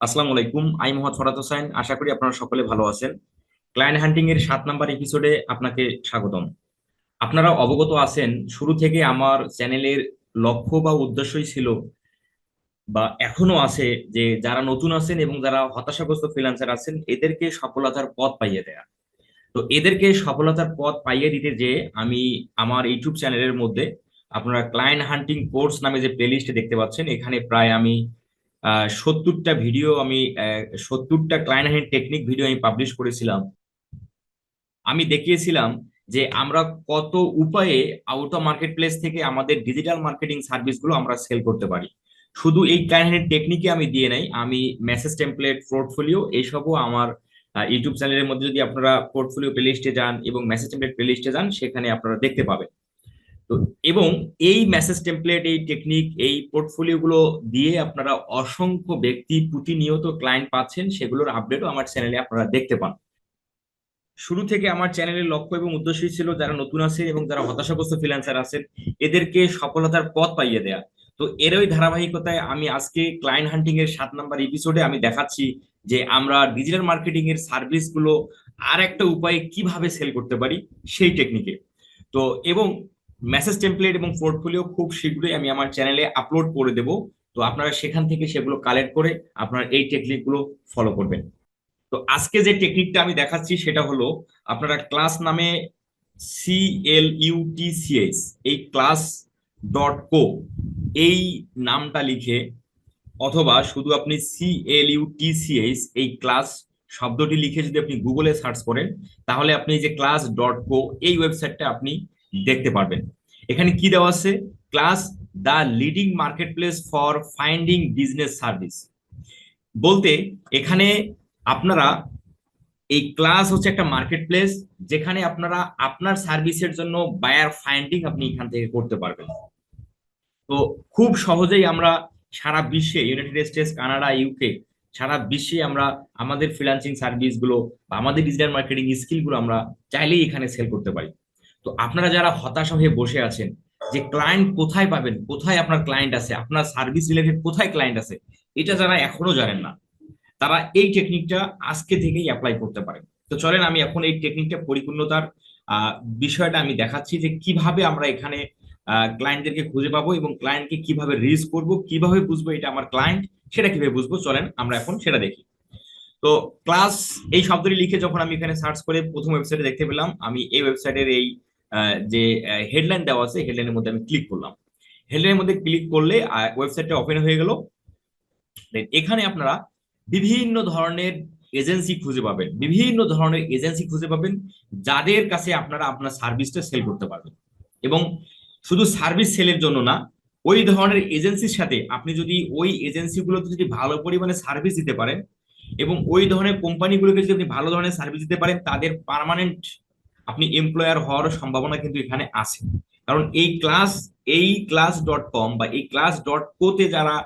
আসসালামু আলাইকুম, আমি মোহাম্মদ ফরাত হোসেন। আশা করি আপনারা সকলে ভালো আছেন। ক্লায়েন্ট হান্টিং এর সাত নাম্বার এপিসোডে আপনাকে স্বাগতম। আপনারা অবগত আছেন, শুরু থেকে আমার চ্যানেলের লক্ষ্য বা উদ্দেশ্যই ছিল বা এখনও আছে যে যারা নতুন আছেন এবং যারা হতাশাগ্রস্ত ফ্রিল্যান্সার আছেন, এদেরকে সফলতার পথ পাইয়ে দেয়া। তো এদেরকে সফলতার পথ পাইয়ে দিতে যে আমি আমার ইউটিউব চ্যানেলের মধ্যে আপনারা ক্লায়েন্ট হান্টিং কোর্স নামে যে প্লেলিস্টে দেখতে পাচ্ছেন, এখানে প্রায় আমি সত্তরটা ভিডিও আমি সত্তরটা ক্লায়েন্ট হ্যান্ড টেকনিক ভিডিও আমি পাবলিশ করেছিলাম। আমি দেখিয়েছিলাম যে আমরা কত উপায়ে আউট অফ মার্কেট প্লেস থেকে আমাদের ডিজিটাল মার্কেটিং সার্ভিসগুলো আমরা সেল করতে পারি। শুধু এই ক্লায়েন্ট হ্যান্ড টেকনিকে আমি দিয়ে নাই, আমি মেসেজ টেমপ্লেট পোর্টফোলিও এইসবও আমার ইউটিউব চ্যানেলের মধ্যে যদি আপনারা পোর্টফোলিও প্লেলিস্টে যান এবং মেসেজ টেমপ্লেট প্লেলিস্টে যান, সেখানে আপনারা দেখতে পাবেন। তো এবং এই মেসেজ টেমপ্লেট এই টেকনিক এই পোর্টফোলিও গুলো দিয়ে আপনারা অসংখ্য ব্যক্তি প্রতিনিয়ত ক্লায়েন্ট পাচ্ছেন, সেগুলোর আপডেটও আমার চ্যানেলে আপনারা দেখতে পান। শুরু থেকে আমার চ্যানেলের লক্ষ্য এবং উদ্দেশ্যই ছিল যারা নতুন আছেন এবং যারা হতাশাগ্রস্ত ফ্রিল্যান্সার আছেন, এদেরকে সফলতার পথ পাইয়ে দেয়া। তো এরই ধারাবাহিকতায় আমি আজকে ক্লায়েন্ট হান্টিং এর সাত নাম্বার এপিসোডে আমি দেখাচ্ছি যে আমরা ডিজিটাল মার্কেটিং এর সার্ভিসগুলো আর একটা উপায়ে কীভাবে সেল করতে পারি, সেই টেকনিকে তো এবং মেসেজ টেমপ্লেট এবং পোর্টফোলিও খুব শীঘ্রই আমি আমার চ্যানেলে আপলোড করে দেব। তো আপনারা সেখান থেকে সেগুলো কালেক্ট করে আপনারা এই টেকনিকগুলো ফলো করবেন। তো আজকে যে টেকনিকটা আমি দেখাচ্ছি সেটা হলো আপনারা ক্লাস নামে সি এল ইউটিসিএস এই ক্লাস ডট কো এই নামটা লিখে অথবা শুধু আপনি সি এল ইউটিসিএস এই ক্লাস শব্দটি লিখে যদি আপনি গুগলে সার্চ করেন, তাহলে আপনি যে ক্লাস ডট কো এই ওয়েবসাইটটা আপনি দেখতে পারবেন। এখানে কি দেওয়া আছে? Clutch the leading marketplace for finding business service. বলতে এখানে আপনারা এই ক্লাস হচ্ছে একটা মার্কেট প্লেস যেখানে আপনারা আপনার সার্ভিসের জন্য বায়ার ফাইন্ডিং আপনি এখান থেকে করতে পারবেন। তো খুব সহজেই আমরা সারা বিশ্বে ইউনাইটেড স্টেটস কানাডা ইউকে সারা বিশ্বে আমরা আমাদের ফ্রিলান্সিং সার্ভিসগুলো বা আমাদের ডিজিটাল মার্কেটিং স্কিলগুলো আমরা চাইলেই এখানে সেল করতে পারি। তো আপনারা যারা হতাশা হয়ে বসে আছেন যে ক্লায়েন্ট কোথায় পাবেন, কোথায় আপনার ক্লায়েন্ট আছে, আপনার সার্ভিস রিলেটেড কোথায় ক্লায়েন্ট আছে, এটা যারা এখনও জানেন না, তারা এই টেকনিকটা আজকে থেকেই অ্যাপ্লাই করতে পারেন। তো চলেন আমি এখন এই টেকনিকটা পরিপূর্ণতার বিষয়টা আমি দেখাচ্ছি যে কীভাবে আমরা এখানে ক্লায়েন্টদেরকে খুঁজে পাবো এবং ক্লায়েন্টকে কীভাবে রিচ করব, কীভাবে বুঝব এটা আমার ক্লায়েন্ট সেটা কীভাবে বুঝব? চলেন আমরা এখন সেটা দেখি। তো ক্লাস এই শব্দটি লিখে যখন আমি এখানে সার্চ করে প্রথম ওয়েবসাইটে দেখতে পেলাম, আমি এই ওয়েবসাইটের এই যে হেডলাইন দেওয়া আছে হেডলাইনের মধ্যে আমি ক্লিক করলাম। হেডলাইনের মধ্যে ক্লিক করলে ওয়েবসাইটটা ওপেন হয়ে গেল। এখানে আপনারা বিভিন্ন ধরনের এজেন্সি খুঁজে পাবেন। বিভিন্ন ধরনের এজেন্সি খুঁজে পাবেন, যাদের কাছে আপনারা আপনার সার্ভিসটা সেল করতে পারবেন। এবং শুধু সার্ভিস সেলের জন্য না, ওই ধরনের এজেন্সির সাথে আপনি যদি ওই এজেন্সিগুলোতে যদি ভালো পরিমাণে সার্ভিস দিতে পারেন, এবং ওই ধরনের কোম্পানিগুলোকে যদি আপনি ভালো ধরনের সার্ভিস দিতে পারেন, তাদের পারমানেন্ট আপনি এমপ্লয়ার হওয়ার সম্ভাবনা কিন্তু এখানে আছে। কারণ এই ক্লাস এই ক্লাস ডট কম বা এই ক্লাস ডট কোতে যারা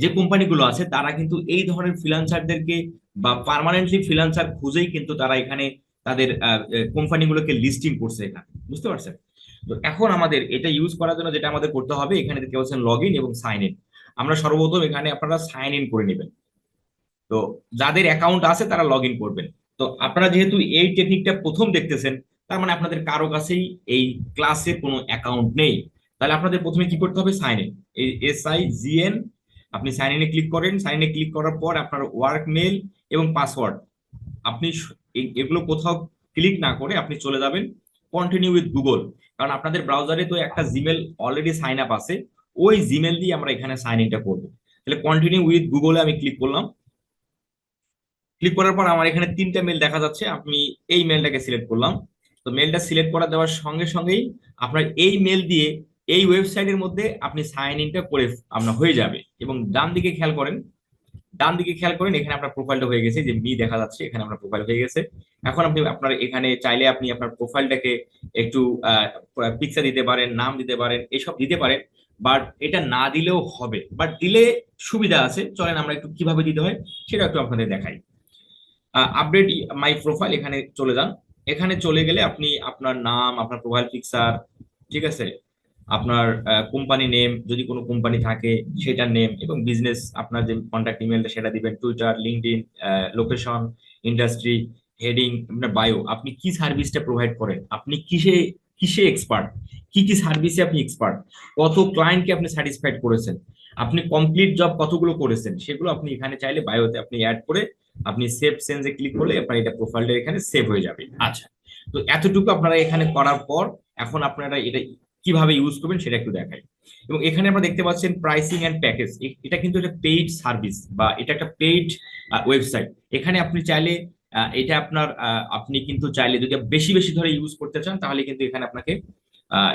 যে কোম্পানিগুলো আছে, তারা কিন্তু এই ধরনের ফ্রিলান্সারদেরকে বা পারমানেন্টলি ফ্রিলান্সার খুঁজেই কিন্তু তারা এখানে তাদের কোম্পানিগুলোকে লিস্টিং করছে এখানে। বুঝতে পারছেন? তো এখন আমাদের এটা ইউজ করার জন্য যেটা আমাদের করতে হবে, এখানে দেখতে পাচ্ছেন লগ ইন এবং সাইন ইন আমরা সর্বপ্রথম এখানে আপনারা সাইন ইন করে নেবেন। তো যাদের অ্যাকাউন্ট আছে, তারা লগ ইন করবেন। তো আপনারা যেহেতু এই টেকনিকটা প্রথম দেখতেছেন, তার মানে আপনাদের কারও কাছেই এই ক্লাসে কোনো অ্যাকাউন্ট নেই। তাহলে আপনাদের প্রথমে কি করতে হবে? Sign in S I G N আপনি সাইন ইনে ক্লিক করেন। সাইন ইনে ক্লিক করার পর আপনার ওয়ার্ক মেল এবং পাসওয়ার্ড আপনি এগুলো কোথাও ক্লিক না করে আপনি চলে যাবেন কন্টিনিউ উইথ গুগল কারণ আপনাদের ব্রাউজারে তো একটা জিমেল অলরেডি সাইন আপ আছে। ওই জিমেল দিয়ে আমরা এখানে সাইন ইনটা করব। তাহলে কন্টিনিউ উইথ গুগলে আমি ক্লিক করলাম। ক্লিক করার পর আমার এখানে তিনটা মেল দেখা যাচ্ছে। আমি এই মেলটাকে সিলেক্ট করলাম। তো মেলটা সিলেক্ট করা দেওয়ার সঙ্গে সঙ্গেই আপনার এই মেল দিয়ে এই ওয়েবসাইটের মধ্যে আপনি সাইন ইনটা করে আপনার হয়ে যাবে। এবং ডান দিকে খেয়াল করেন, ডান দিকে খেয়াল করেন, এখানে আপনার প্রোফাইলটা হয়ে গেছে যে মি দেখা যাচ্ছে, এখানে আপনার প্রোফাইল হয়ে গেছে। এখন আপনি আপনার এখানে চাইলে আপনি আপনার প্রোফাইলটাকে একটু পিকচার দিতে পারেন, নাম দিতে পারেন, এসব দিতে পারেন। বাট এটা না দিলেও হবে। বাট দিলে সুবিধা আছে। চলেন আমরা একটু কীভাবে দিতে হয়, সেটা একটু আপনাদের দেখাই। আপডেট মাই প্রোফাইল এখানে চলে যান। এখানে চলে গেলে আপনি আপনার নাম, আপনার প্রোফাইল পিকচার ঠিক আছে? আপনার কোম্পানি নেম যদি কোনো কোম্পানি থাকে, সেটার নেম এবং বিজনেস আপনার যে কন্ট্যাক্ট ইমেলটা সেটা দিবেন। Twitter LinkedIn location industry heading আপনার বায়ো আপনি কি সার্ভিসটা প্রোভাইড করেন? আপনি কিসে কিসে এক্সপার্ট কি কি সার্ভিসে আপনি এক্সপার্ট কত ক্লায়েন্টকে আপনি স্যাটিসফাইড করেছেন? আপনি কমপ্লিট জব কতগুলো করেছেন? সেগুলো আপনি এখানে চাইলে বায়োতে আপনি অ্যাড করে আপনি সেভ সেন্সে ক্লিক করলে আপনার এটা প্রোফাইলটা এখানে সেভ হয়ে যাবে। আচ্ছা। তো এতটুকু আপনারা এখানে করার পর এখন আপনারা এটা কীভাবে ইউজ করবেন সেটা একটু দেখাই। এবং এখানে আমরা দেখতে পাচ্ছেন প্রাইসিং এন্ড প্যাকেজ এটা কিন্তু একটা পেইড সার্ভিস বা এটা একটা পেইড ওয়েবসাইট এখানে আপনি চাইলে এটা আপনার আপনি কিন্তু চাইলে যদি বেশি বেশি ধরে ইউজ করতে চান তাহলে কিন্তু এখানে আপনাকে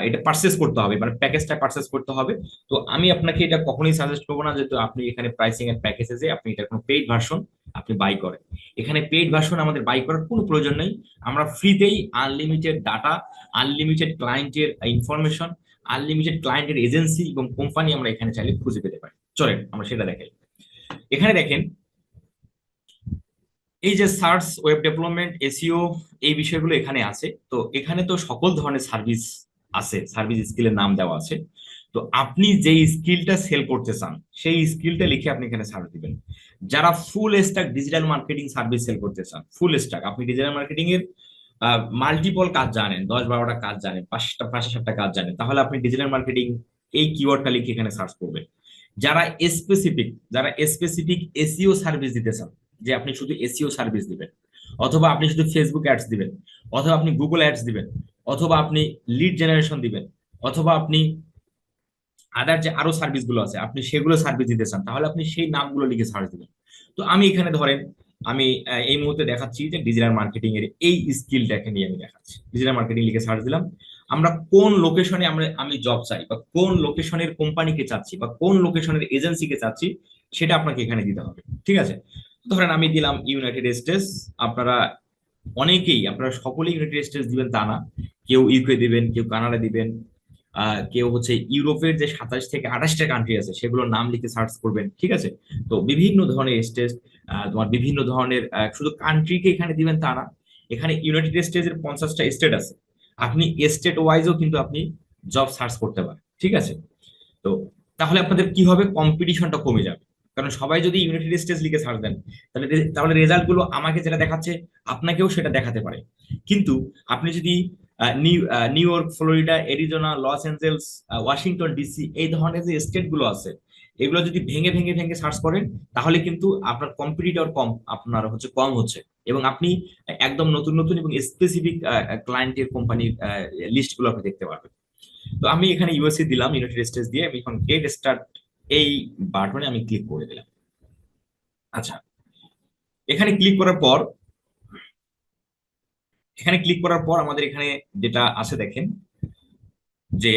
এটা পারচেস করতে হবে মানে প্যাকেজটা পারচেস করতে হবে। তো আমি আপনাকে এটা কখনোই সাজেস্ট করব না যেহেতু আপনি এখানে প্রাইসিং এর প্যাকেজে আপনি এটা কোনো পেইড ভার্সন আপনি বাই করেন। এখানে পেইড ভার্সন আমাদের বাই করার কোনো প্রয়োজন নেই। আমরা ফ্রিতেই আনলিমিটেড ডাটা আনলিমিটেড ক্লায়েন্টের ইনফরমেশন আনলিমিটেড ক্লায়েন্টের এজেন্সি এবং কোম্পানি আমরা এখানে চাইলে খুঁজে পেতে পারি। চলেন, আমরা সেটা দেখাই এখানে দেখেন, এই যে সার্চ ওয়েব ডেভেলপমেন্ট এসিও এই বিষয়গুলো এখানে আছে। তো এখানে তো সকল ধরনের সার্ভিস আছে সার্ভিস স্কিলের নাম দেওয়া আছে। তো আপনি যে স্কিলটা সেল করতে চান, সেই স্কিলটা লিখে আপনি এখানে সার্চ দিবেন। যারা full stack digital marketing service sell করতে চান ফুল স্ট্যাক আপনি ডিজিটাল মার্কেটিং এর মাল্টিপল কাজ জানেন, দশ বারোটা কাজ জানেন, পাঁচটা পাঁচটা সাতটা কাজ জানেন, তাহলে আপনি ডিজিটাল মার্কেটিং এই কিওয়ার্ডটা লিখে এখানে সার্চ করবেন। যারা স্পেসিফিক যারা স্পেসিফিক এসিও সার্ভিস দিতে চান, যে আপনি শুধু এসিও সার্ভিস দিবেন, অথবা আপনি শুধু ফেসবুক অ্যাডস দিবেন, অথবা আপনি গুগল অ্যাডস দিবেন অথবা আপনি লিড জেনারেশন দিবেন, অথবা আপনি আদার যে আরও সার্ভিসগুলো আছে, আপনি সেগুলো সার্ভিস দিতে চান, তাহলে আপনি সেই নামগুলো লিখে সার্চ দিবেন। তো আমি এখানে ধরেন, আমি এই মুহূর্তে দেখাচ্ছি যে ডিজিটাল মার্কেটিং এর এই স্কিলটাকে নিয়ে আমি দেখাচ্ছি। ডিজিটাল মার্কেটিং লিখে সার্চ দিলাম। আমরা কোন লোকেশনে আমরা, আমি জব চাই, বা কোন লোকেশনের কোম্পানিকে চাচ্ছি, বা কোন লোকেশনের এজেন্সিকে চাচ্ছি, সেটা আপনাকে এখানে দিতে হবে। ঠিক আছে? ধরেন আমি দিলাম ইউনাইটেড স্টেটস আপনারা অনেকেই, আপনারা সকলেই ইউনাইটেড স্টেটস দিবেন তা না। কেউ ইউকে দিবেন, কেউ কানাডা দিবেন কেউ হচ্ছে ইউরোপের যে সাতাশ থেকে আঠাশটা কান্ট্রি আছে, সেগুলোর নাম লিখে সার্চ করবেন, ঠিক আছে? তো বিভিন্ন ধরনের স্টেট তোমার বিভিন্ন ধরনের শুধু কান্ট্রিকে এখানে দিবেন তা না, এখানে ইউনাইটেড স্টেটসের পঞ্চাশটা স্টেট আছে। আপনি স্টেট ওয়াইজও কিন্তু আপনি জব সার্চ করতে পারেন, ঠিক আছে? তো তাহলে আপনাদের কি হবে? কম্পিটিশনটা কমে যাবে। কারণ সবাই যদি ইউনাইটেড স্টেটস লিখে সার্চ দেন, তাহলে তাহলে রেজাল্টগুলো আমাকে যেটা দেখাচ্ছে, আপনাকেও সেটা দেখাতে পারে। কিন্তু আপনি যদি New York, Florida, Arizona, Los Angeles Washington DC এই ধরনের যে স্টেটগুলো আছে, এগুলো যদি ভেঙে ভেঙে ভেঙে সার্চ করেন, তাহলে কিন্তু আপনার কম্পিটিটর কম, আপনার হচ্ছে কম হচ্ছে। এবং আপনি একদম নতুন নতুন এবং স্পেসিফিক ক্লায়েন্টের কোম্পানির লিস্টগুলো আপনি দেখতে পারবেন। তো আমি এখানে ইউএসএ দিলাম ইউনাইটেড স্টেটস দিয়ে, আমি এখন গেট স্টার্ট এই বাটনে আমি ক্লিক করে দিলাম। আচ্ছা এখানে ক্লিক করার পর, এখানে ক্লিক করার পর আমাদের এখানে যেটা আছে দেখেন, যে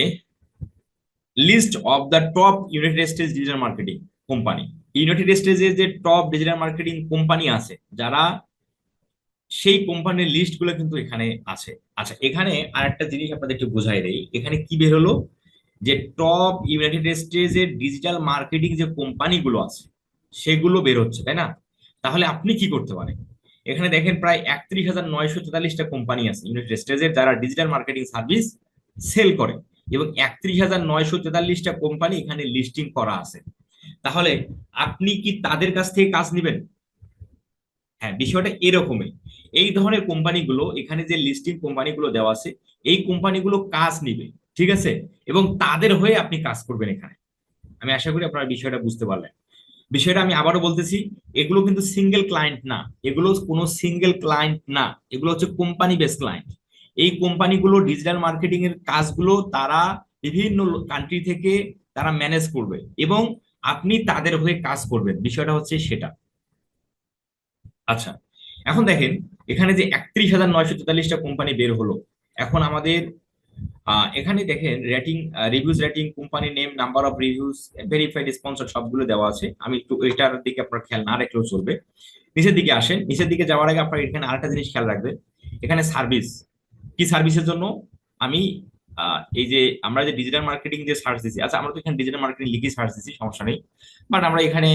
list of the top United States digital marketing company United স্টেটসে যে টপ ডিজিটাল মার্কেটিং কোম্পানি আছে, যারা সেই কোম্পানির লিস্টগুলো কিন্তু এখানে আছে। আচ্ছা এখানে আর একটা জিনিস আপনাদের একটু বোঝাই দেই। এখানে কি বের হলো? যে টপ ইউনাইটেড স্টেটসের ডিজিটাল মার্কেটিং যে কোম্পানিগুলো আছে, সেগুলো বের হচ্ছে, তাই না? তাহলে আপনি কি করতে পারেন? এখানে দেখেন প্রায় একত্রিশ হাজার নয়শো তেতাল্লিশটা কোম্পানি আছে, ইউনাইটেড স্টেটসের, যারা ডিজিটাল মার্কেটিং সার্ভিস সেল করে। এবং একত্রিশ হাজার নয়শো তেতাল্লিশটা কোম্পানি এখানে লিস্টিং করা আছে। তাহলে আপনি কি তাদের কাছ থেকে কাজ নেবেন? হ্যাঁ বিষয়টা এরকমই। এই ধরনের কোম্পানিগুলো, এখানে যে লিস্টিং কোম্পানিগুলো দেওয়া আছে, এই কোম্পানিগুলো কাজ নিবে। ঠিক আছে? এবং তাদের হয়ে আপনি কাজ করবেন এখানে। আমি আশা করি আপনারা বিষয়টা বুঝতে পারলেন। বিষয়টা আমি আবারও বলতেছি, এগুলো কিন্তু সিঙ্গেল ক্লায়েন্ট না। এগুলো কোনো সিঙ্গেল ক্লায়েন্ট না। এগুলো হচ্ছে কোম্পানি বেস ক্লায়েন্ট এই কোম্পানিগুলো ডিজিটাল মার্কেটিং এর কাজগুলো তারা বিভিন্ন কান্ট্রি থেকে তারা ম্যানেজ করবে এবং আপনি তাদের হয়ে কাজ করবেন। বিষয়টা হচ্ছে সেটা। আচ্ছা এখন দেখেন, এখানে যে একত্রিশ হাজার নয়শো তেতাল্লিশটা কোম্পানি বের হলো। এখন আমাদের এখানে দেখেন rating reviews rating company name number of reviews verified sponsor সবগুলো দেওয়া আছে। আমি একটু এটার দিকে আপনার খেয়াল না রাখলেও চলবে। নিচের দিকে আসেন। নিচের দিকে যাওয়ার আগে আপনার এখানে আরেকটা জিনিস খেয়াল রাখবেন। এখানে সার্ভিস কি সার্ভিসের জন্য? আমি এই যে আমরা যে ডিজিটাল মার্কেটিং যে সার্চ দিচ্ছি আচ্ছা আমরা তো এখানে ডিজিটাল মার্কেটিং লিখে সার্চ দিচ্ছি সমস্যা নেই। বাট আমরা এখানে,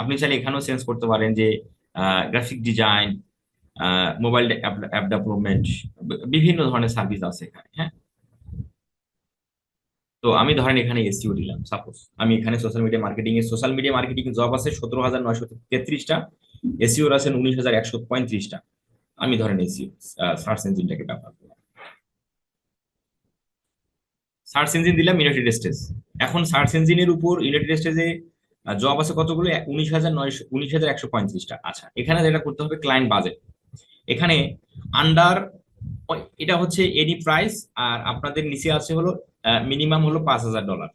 আপনি চাইলে এখানেও চেঞ্জ করতে পারেন যে graphic design mobile app development বিভিন্ন ধরনের সার্ভিস আছে এখানে হ্যাঁ? তো আমি ধরেন এখানে এসইও দিলাম সাপোজ আমি এখানে সোশ্যাল মিডিয়া মার্কেটিং এ সোশ্যাল মিডিয়া মার্কেটিং জব আছে সতেরো হাজার নয়শো তেত্রিশটা এসইওর আছে উনিশ হাজার একশো পঁয়ত্রিশটা। আমি ধরেন এসইও সার্চ ইঞ্জিনটাকে ব্যবহার করলাম। সার্চ ইঞ্জিন দিলাম ইউনাইটেড স্টেটস এখন সার্চ ইঞ্জিনের উপর ইউনাইটেড স্টেটসে জব আছে কতগুলো? উনিশ হাজার নয়শো, উনিশ হাজার একশো পঁয়ত্রিশটা। আচ্ছা এখানে যেটা করতে হবে ক্লায়েন্ট বাজেট এখানে আন্ডার এটা হচ্ছে এনি প্রাইস আর আপনাদের নিচে আছে হলো মিনিমাম হলো পাঁচ হাজার ডলার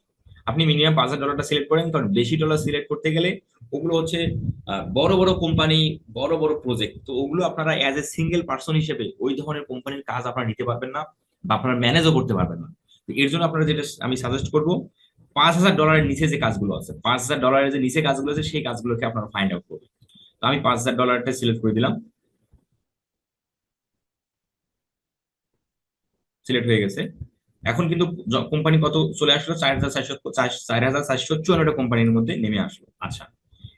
আপনি মিনিমাম পাঁচ হাজার ডলারটা সিলেক্ট করেন, কারণ বেশি ডলার সিলেক্ট করতে গেলে ওগুলো হচ্ছে বড় বড় কোম্পানি বড় বড় প্রজেক্ট তো ওগুলো আপনারা অ্যাজ এ সিঙ্গেল পার্সন হিসেবে ওই ধরনের কোম্পানির কাজ আপনারা নিতে পারবেন না বা আপনারা ম্যানেজও করতে পারবেন না। এর জন্য আপনারা যেটা আমি সাজেস্ট করব, পাঁচ হাজার ডলারের নিচে যে কাজগুলো আছে, পাঁচ হাজার ডলারের যে নিচে কাজগুলো আছে, সেই কাজগুলোকে আপনারা ফাইন্ড আউট করবেন। তো আমি পাঁচ হাজার ডলারটা সিলেক্ট করে দিলাম। সিলেক্ট হয়ে গেছে। এখন কিন্তু কোম্পানি কত চলে আসলো? চার হাজার চারশো, চার হাজার চারশো চুয়ান্নটা কোম্পানির মধ্যে নেমে আসলো। আচ্ছা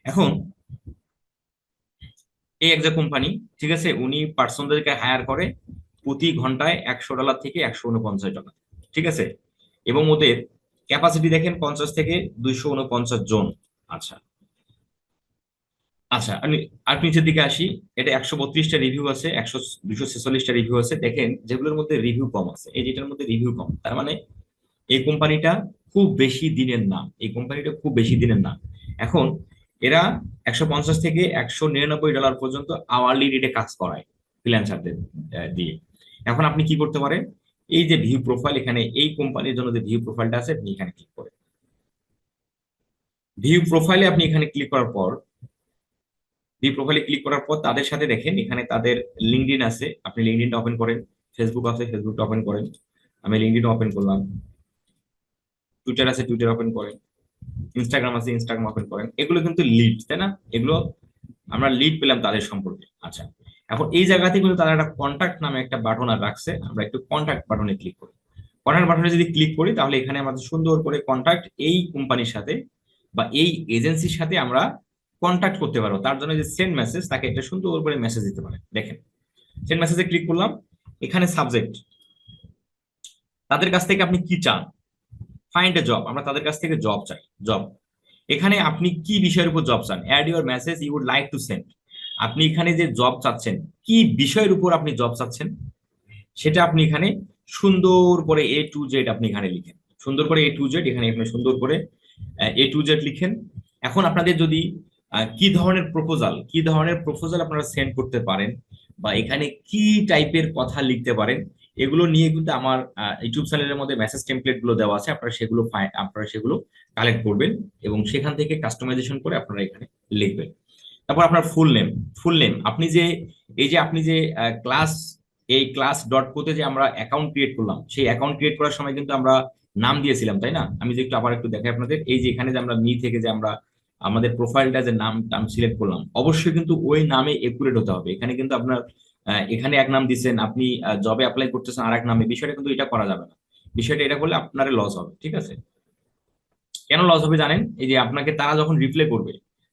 এখন এই একটা কোম্পানি ঠিক আছে? উনি পার্সনদেরকে হায়ার করে প্রতি ঘন্টায় একশো ডলার থেকে একশো উনপঞ্চাশ ডলার ঠিক আছে? এবং ওদের ক্যাপাসিটি দেখেন পঞ্চাশ থেকে দুইশো উনপঞ্চাশ জন। আচ্ছা আচ্ছা আমি আর নিচের দিকে আসি। এটা একশো বত্রিশটা রিভিউ আছে, একশো দুশো ছেচল্লিশটা রিভিউ আছে। দেখেন, যেগুলোর মধ্যে রিভিউ কম আছে, এই যেটার মধ্যে রিভিউ কম, তার মানে এই কোম্পানিটা খুব বেশি দিনের না, এই কোম্পানিটা খুব বেশি দিনের না। এখন, এরা একশো পঞ্চাশ থেকে একশো নিরানব্বই ডলার পর্যন্ত আওয়ারলি রেটে কাজ করায় ফ্রিল্যান্সারদের দিয়ে। এখন আপনি কি করতে পারেন? এই যে ভিউ প্রোফাইল এখানে এই কোম্পানির জন্য যে ভিউ প্রোফাইলটা আছে, আপনি এখানে ক্লিক করেন। ভিউ প্রোফাইলে আপনি এখানে ক্লিক করার পর ভিউ প্রোফাইলে ক্লিক করার পর তাদের সাথে দেখেন, এখানে তাদের লিঙ্কডিন আছে। আপনি লিঙ্কডিনটা ওপেন করেন ফেসবুক আছে ফেসবুকটা ওপেন করেন। আমি লিঙ্কডিন ওপেন করলাম। টুইটার আছে টুইটার ওপেন করেন। ইনস্টাগ্রাম আছে ইনস্টাগ্রাম ওপেন করেন। এগুলো কিন্তু লিড তাই না? এগুলো আমরা লিড পেলাম তাদের সম্পর্কে। আচ্ছা এখন এই জায়গাতে কিন্তু তারা একটা কন্ট্যাক্ট নামে একটা বাটন আর রাখছে। আমরা একটু কন্ট্যাক্ট বাটনে ক্লিক করি। কন্ট্যাক্ট বাটনে যদি ক্লিক করি, তাহলে এখানে আমাদের সুন্দর করে কন্ট্যাক্ট এই কোম্পানির সাথে বা এই এজেন্সির সাথে আমরা কন্ট্যাক্ট করতে পারব তার জন্য যে সেন্ড মেসেজ তাকে একটা সুন্দর করে মেসেজ দিতে পারে। দেখেন সেন্ড মেসেজে ক্লিক করলাম, এখানে সাবজেক্ট তাদের কাছ থেকে আপনি কি চান? ফাইন্ড এ জব আমরা তাদের কাছ থেকে জব চাই জব এখানে আপনি কি বিষয়ের উপর জব চান? Add your message you would like to send আপনি এখানে যে জব চাচ্ছেন, কি বিষয়ের উপর আপনি জব চাচ্ছেন? সেটা আপনি এখানে সুন্দর করে এ টু জেড আপনি এখানে লিখেন। সুন্দর করে এ টু জেড এখানে এখানে সুন্দর করে এ টু জেড লিখেন। এখন আপনাদের যদি কি ধরনের প্রপোজাল কি ধরনের প্রপোজাল আপনারা সেন্ড করতে পারেন? বা এখানে কি টাইপের কথা লিখতে পারেন? এগুলো নিয়ে কিন্তু আমার ইউটিউব চ্যানেলের মধ্যে মেসেজ টেমপ্লেটগুলো দেওয়া আছে। আপনারা সেগুলো আপনারা সেগুলো কালেক্ট করবেন এবং সেখান থেকে কাস্টমাইজেশন করে আপনারা এখানে লিখবেন। তারপর আপনার ফুল নেম ফুল নেম আপনি যে, এই যে আপনি যে ক্লাস এই ক্লাস ডট কোতে যে আমরা অ্যাকাউন্ট ক্রিয়েট করলাম, সেই অ্যাকাউন্ট ক্রিয়েট করার সময় কিন্তু আমরা নাম দিয়েছিলাম, তাই না? আমি যে একটু আবার একটু দেখাই আপনাদের। এই যে এখানে যে আমরা মি থেকে যে আমরা আমাদের প্রোফাইলটা যে নাম নাম সিলেক্ট করলাম, অবশ্যই কিন্তু ওই নামে একুরেট হতে হবে। এখানে কিন্তু আপনার এখানে এক নাম দিচ্ছেন আপনি জবে অ্যাপ্লাই করতেছেন আর এক নামে, বিষয়টা কিন্তু এটা করা যাবে না। বিষয়টা এটা করলে আপনার লস হবে, ঠিক আছে? কেন লস হবে জানেন? এই যে আপনাকে তারা যখন রিপ্লাই করবে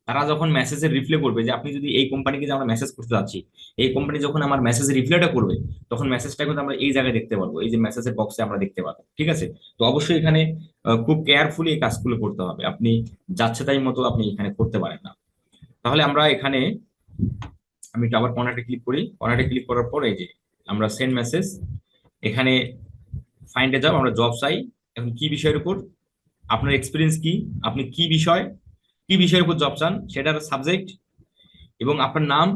তারা যখন মেসেজের রিপ্লে করবে যে, আপনি যদি এই কোম্পানিকে যে আমরা মেসেজ করতে যাচ্ছি, এই কোম্পানি যখন আমার মেসেজ রিপ্লাইটা করবে, তখন মেসেজটা কিন্তু আমরা এই জায়গায় দেখতে পারব, এই যে মেসেজের বক্সে আমরা দেখতে পারব ঠিক আছে? তো অবশ্যই এখানে খুব কেয়ারফুলি এই কাজগুলো করতে হবে, আপনি যাচ্ছে তাই মতো আপনি এখানে করতে পারেন না। তাহলে আমরা এখানে, আমি আবার কর্নারে ক্লিক করি কর্নারে ক্লিক করার পর এই যে আমরা সেন্ড মেসেজ এখানে ফাইন্ডে যাও, আমরা জব চাই, এখন কি বিষয়ের উপর, আপনার এক্সপিরিয়েন্স কি, আপনি কি বিষয় কি বিষয়ের উপর জব চান সেটার সাবজেক্ট এবং আপনার নাম,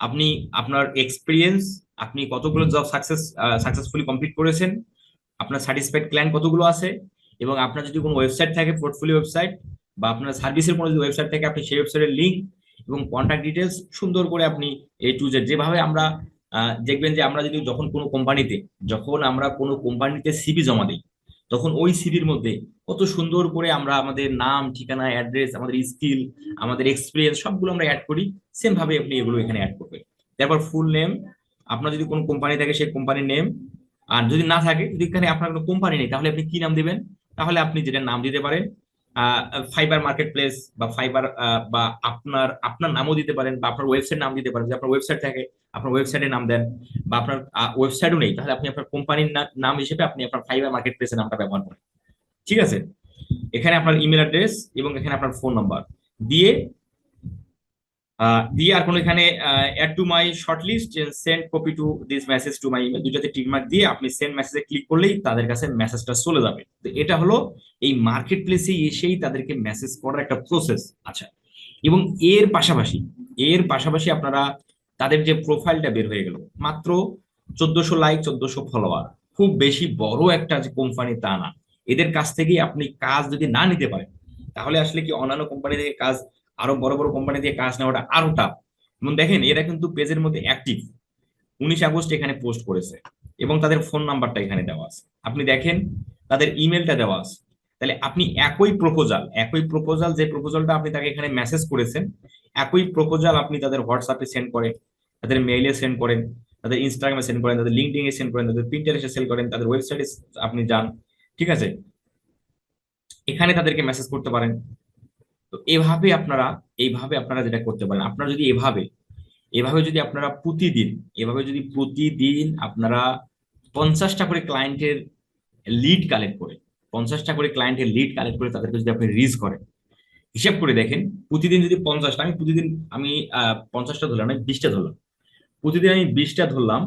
আপনি, আপনার এক্সপিরিয়েন্স আপনি কতগুলো জব সাকসেস সাকসেসফুলি কমপ্লিট করেছেন, আপনার স্যাটিসফাইড ক্লায়েন্ট কতগুলো আছে এবং আপনার যদি কোনো ওয়েবসাইট থাকে পোর্টফোলিও ওয়েবসাইট বা আপনার সার্ভিসের কোনো যদি ওয়েবসাইট থাকে, আপনি সেই ওয়েবসাইটের লিঙ্ক এবং কন্ট্যাক্ট ডিটেলস সুন্দর করে আপনি এ টু জেড যেভাবে আমরা দেখবেন যে আমরা যদি যখন কোনো কোম্পানিতে যখন আমরা কোনো কোম্পানিতে সিবি জমা দিই তখন ওই সিভির মধ্যে কত সুন্দর করে আমরা আমাদের নাম, ঠিকানা, অ্যাড্রেস, আমাদের স্কিল, আমাদের এক্সপিরিয়েন্স সবগুলো আমরা অ্যাড করি সেম ভাবে আপনি এগুলো এখানে অ্যাড করবেন। তারপর ফুল নেম আপনার যদি কোনো কোম্পানি থাকে সেই কোম্পানির নেম আর যদি না থাকে, যদি এখানে আপনার কোনো কোম্পানি নেই, তাহলে আপনি কি নাম দেবেন? তাহলে আপনি যেটা নাম দিতে পারেন ফাইবার মার্কেট প্লেস বা ফাইবার বা আপনার আপনার নামও দিতে পারেন বা আপনার ওয়েবসাইট নাম দিতে পারেন। যে আপনার ওয়েবসাইট থাকে, আপনার ওয়েবসাইটে নাম দেন বা আপনার ওয়েবসাইটও নেই, তাহলে আপনি আপনার কোম্পানির নাম হিসেবে আপনি আপনার ফাইবার মার্কেট প্লেসের নামটা ব্যবহার করেন। ঠিক আছে? এখানে আপনার ইমেল অ্যাড্রেস এবং এখানে আপনার ফোন নাম্বার দিয়ে দিয়ে আর কোনো এখানে add to my shortlist send copy to this message to my email দুটাতে tick mark দিয়ে আপনি সেন্ড মেসেজে ক্লিক করলেই তাদের কাছে মেসেজটা চলে যাবে। তো এটা হলো এই মার্কেট প্লেসে এসেই তাদেরকে মেসেজ করার একটা প্রসেস আচ্ছা এবং এর পাশাপাশি এর পাশাপাশি আপনারা তাদের যে প্রোফাইলটা বের হয়ে গেল, মাত্র চোদ্দশো লাইক চোদ্দশো ফলোয়ার খুব বেশি বড় একটা যে কোম্পানি তা না। এদের কাছ থেকেই আপনি কাজ যদি না নিতে পারেন, তাহলে আসলে কি অন্যান্য কোম্পানি থেকে কাজ আরও বড় বড় কোম্পানি দিয়ে কাজ নেওয়াটা আরও টাফ এবং দেখেন, এরা কিন্তু পেজের মধ্যে অ্যাক্টিভ উনিশ আগস্ট এখানে পোস্ট করেছে এবং তাদের ফোন নাম্বারটা এখানে দেওয়া আছে। আপনি দেখেন, তাদের ইমেলটা দেওয়া আছে। তাহলে আপনি একই প্রপোজাল একই প্রপোজাল যে প্রপোজালটা আপনি তাকে এখানে মেসেজ করেছেন, একই প্রপোজাল আপনি তাদের হোয়াটসঅ্যাপে সেন্ড করেন, তাদের মেইলে সেন্ড করেন, তাদের ইনস্টাগ্রামে সেন্ড করেন, তাদের লিঙ্কডিং এ সেন্ড করেন, তাদের প্রিন্টারেসে সেল করেন, তাদের ওয়েবসাইটে আপনি যান, ঠিক আছে? এখানে তাদেরকে মেসেজ করতে পারেন। তো এভাবে আপনারা, এইভাবে আপনারা যেটা করতে পারেন। আপনারা যদি এভাবে এভাবে যদি আপনারা প্রতিদিন, এভাবে যদি প্রতিদিন আপনারা পঞ্চাশটা করে ক্লায়েন্টের লিড কালেক্ট করে, পঞ্চাশটা করে ক্লায়েন্টের লিড কালেক্ট করে তাদেরকে যদি আপনি রিচ করেন, হিসাব করে দেখেন, প্রতিদিন যদি পঞ্চাশটা, আমি প্রতিদিন, আমি পঞ্চাশটা ধরলাম, আমি বিশটা ধরলাম। প্রতিদিন আমি বিশটা ধরলাম,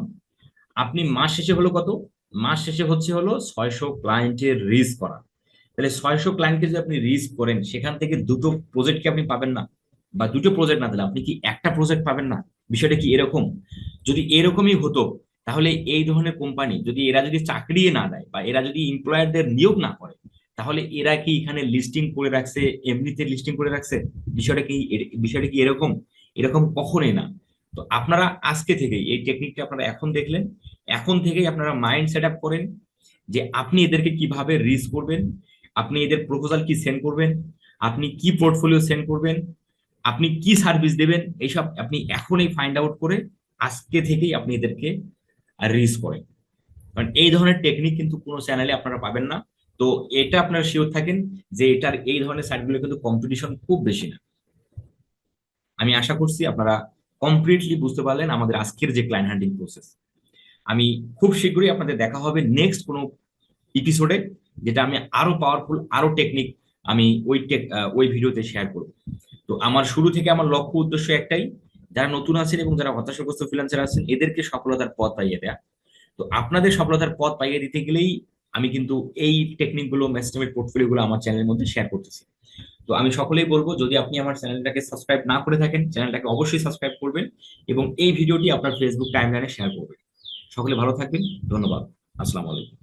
আপনি মাস শেষে হলো কত? মাস শেষে হচ্ছে হলো ছয়শো ক্লায়েন্টের রিচ করা। তাহলে ছয়শো ক্লায়েন্টকে যদি আপনি রিচ করেন, সেখান থেকে দুটো প্রজেক্ট কি আপনি পাবেন না বা দুটো প্রজেক্ট না দিলে আপনি কি একটা প্রজেক্ট পাবেন না? বিষয়টা কি এরকম? যদি এরকমই হতো, তাহলে এই ধরনের কোম্পানি যদি এরা যদি চাকরি না দেয় বা এরা যদি এমপ্লয়ারদের নিয়োগ না করে, তাহলে এরা কি এখানে লিস্টিং করে রাখছে, এমনিতে লিস্টিং করে রাখছে? বিষয়টা কি বিষয়টা কি এরকম? এরকম কখনোই না। তো আপনারা আজকে থেকেই এই টেকনিকটা আপনারা এখন দেখলেন। এখন থেকেই আপনারা মাইন্ড সেট আপ করেন যে আপনি এদেরকে কীভাবে রিচ করবেন আপনি এদের প্রপোজাল কি সেন্ড করবেন? আপনি কি পোর্টফোলিও সেন্ড করবেন? আপনি কি সার্ভিস দেবেন? এইসব আপনি এখনই ফাইন্ড আউট করে আজকে থেকেই আপনি এদেরকে রিচ করেন। কারণ এই ধরনের টেকনিক কিন্তু কোনো চ্যানেলে আপনারা পাবেন না। তো এটা আপনারা শিওর থাকেন যে এটার এই ধরনের সাইটগুলো কিন্তু কম্পিটিশন খুব বেশি না। আমি আশা করছি আপনারা কমপ্লিটলি বুঝতে পারলেন আমাদের আজকের যে ক্লায়েন্ট হান্টিং প্রসেস আমি খুব শীঘ্রই আপনাদের দেখা হবে নেক্সট কোনো এপিসোডে যেটা আমি আরও পাওয়ারফুল আরও টেকনিক আমি ওই টেক ওই ভিডিওতে শেয়ার করব। তো আমার শুরু থেকে আমার লক্ষ্য উদ্দেশ্য একটাই, যারা নতুন আছেন এবং যারা হতাশাগ্রস্ত ফ্রিল্যান্সার আছেন, এদেরকে সফলতার পথ পাইয়ে দেয়া। তো আপনাদের সফলতার পথ পাইয়ে দিতে গেলেই আমি কিন্তু এই টেকনিকগুলো ম্যাস্টমেট পোর্টফোলিও গুলো আমার চ্যানেলের মধ্যে শেয়ার করতেছি। তো আমি সকলেই বলব, যদি আপনি আমার চ্যানেলটাকে সাবস্ক্রাইব না করে থাকেন চ্যানেলটাকে অবশ্যই সাবস্ক্রাইব করবেন এবং এই ভিডিওটি আপনার ফেসবুক টাইমলাইনে শেয়ার করবেন। সকলে ভালো থাকবেন, ধন্যবাদ, আসসালামু আলাইকুম।